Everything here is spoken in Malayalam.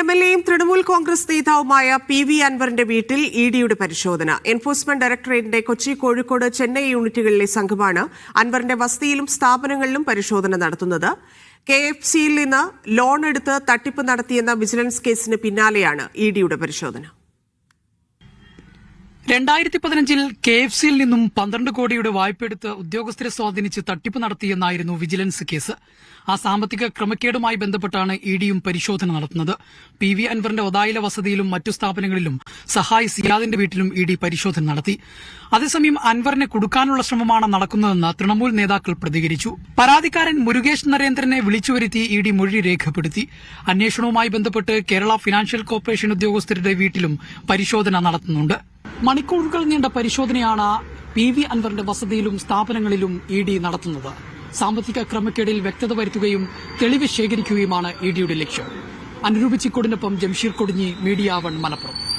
എം എൽ എയും തൃണമൂൽ കോൺഗ്രസ് നേതാവുമായ പി വി അൻവറിന്റെ വീട്ടിൽ ഇ ഡിയുടെ പരിശോധന. എൻഫോഴ്സ്മെന്റ് ഡയറക്ടറേറ്റിന്റെ കൊച്ചി കോഴിക്കോട് ചെന്നൈ യൂണിറ്റുകളിലെ സംഘമാണ് അൻവറിന്റെ വസതിയിലും സ്ഥാപനങ്ങളിലും പരിശോധന നടത്തുന്നത്. കെ എഫ് സിയിൽ നിന്ന് ലോൺ എടുത്ത് തട്ടിപ്പ് നടത്തിയെന്ന വിജിലൻസ് കേസിന് പിന്നാലെയാണ് ഇ ഡിയുടെ പരിശോധന. രണ്ടായിരത്തി പതിനഞ്ചിൽ കെ എഫ് സിയിൽ നിന്നും പന്ത്രണ്ട് കോടിയുടെ വായ്പയെടുത്ത് ഉദ്യോഗസ്ഥരെ സ്വാധീനിച്ച് തട്ടിപ്പ് നടത്തിയെന്നായിരുന്നു വിജിലൻസ് കേസ്. ആ സാമ്പത്തിക ക്രമക്കേടുമായി ബന്ധപ്പെട്ടാണ് ഇ ഡിയും പരിശോധന നടത്തുന്നത്. പി വി അൻവറിന്റെ ഒതായില വസതിയിലും മറ്റു സ്ഥാപനങ്ങളിലും സഹായ് സിയാദിന്റെ വീട്ടിലും ഇഡി പരിശോധന നടത്തി. അതേസമയം അൻവറിനെ കുടുക്കാനുള്ള ശ്രമമാണ് നടക്കുന്നതെന്ന് തൃണമൂൽ നേതാക്കൾ പ്രതികരിച്ചു. പരാതിക്കാരൻ മുരുകേഷ് നരേന്ദ്രനെ വിളിച്ചുവരുത്തി ഇ ഡി മൊഴി രേഖപ്പെടുത്തി. അന്വേഷണവുമായി ബന്ധപ്പെട്ട് കേരള ഫിനാൻഷ്യൽ കോർപ്പറേഷൻ ഉദ്യോഗസ്ഥരുടെ വീട്ടിലും പരിശോധന നടത്തുന്നുണ്ട്. മണിക്കൂറുകൾ നീണ്ട പരിശോധനയാണ് പി വി അൻവറിന്റെ വസതിയിലും സ്ഥാപനങ്ങളിലും ഇ ഡി നടത്തുന്നത്. സാമ്പത്തിക ക്രമക്കേടിൽ വ്യക്തത വരുത്തുകയും തെളിവ് ശേഖരിക്കുകയുമാണ് ഇ ഡിയുടെ ലക്ഷ്യം. അനുരൂപ് ചിക്കോടിനൊപ്പം ജംഷീർ കൊടിഞ്ഞി മീഡിയ വൺ മലപ്പുറം.